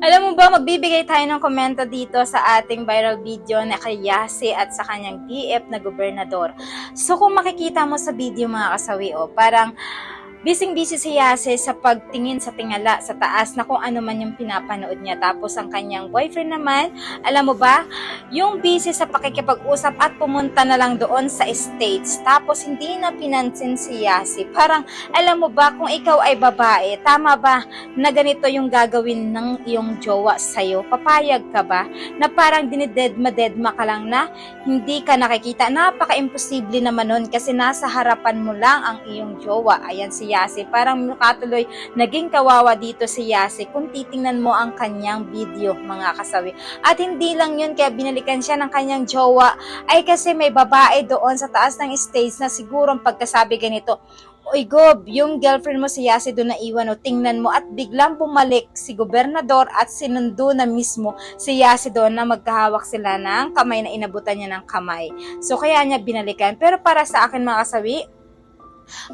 Alam mo ba, magbibigay tayo ng komento dito sa ating viral video na kay Yasi at sa kanyang DF na gobernador. So kung makikita mo sa video mga kasawi, oh, parang Bising-busy si Yase sa pagtingin sa tingala sa taas na kung ano man yung pinapanood niya. Tapos ang kanyang boyfriend naman, alam mo ba, yung busy sa pakikipag-usap at pumunta na lang doon sa States. Tapos hindi na pinansin si Yase. Parang, alam mo ba, kung ikaw ay babae, tama ba na ganito yung gagawin ng iyong jowa sa'yo? Papayag ka ba? Na parang dinidedma-dedma ka lang na hindi ka nakikita. Napaka-imposible naman nun kasi nasa harapan mo lang ang iyong jowa. Ayan si Yasi. Parang nakatuloy naging kawawa dito si Yasi kung titingnan mo ang kanyang video mga kasawi. At hindi lang yun kaya binalikan siya ng kanyang jowa ay kasi may babae doon sa taas ng stage na siguro ang pagkasabi ganito, Uy, Gob, yung girlfriend mo si Yasi doon na iwan o tingnan mo at biglang bumalik si gobernador at sinundo na mismo si Yasi doon na magkahawak sila ng kamay na inabutan niya ng kamay. So kaya niya binalikan. Pero para sa akin mga kasawi,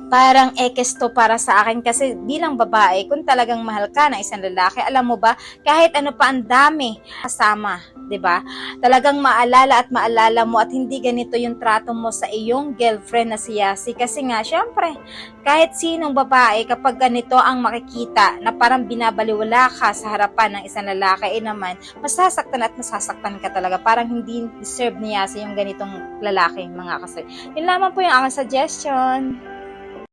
parang ekes to para sa akin kasi bilang babae, kung talagang mahal ka ng isang lalaki, alam mo ba, kahit ano pa ang dami kasama, 'di ba? Talagang maalala at maalala mo at hindi ganito yung trato mo sa iyong girlfriend na si Yasi kasi nga syempre, kahit sinong babae kapag ganito ang makikita na parang binabaliwala ka sa harapan ng isang lalaki, eh naman, masasaktan at masasaktan ka talaga. Parang hindi deserve ni Yasi yung ganitong lalaki, mga kasi. Yun lamang po yung aking suggestion.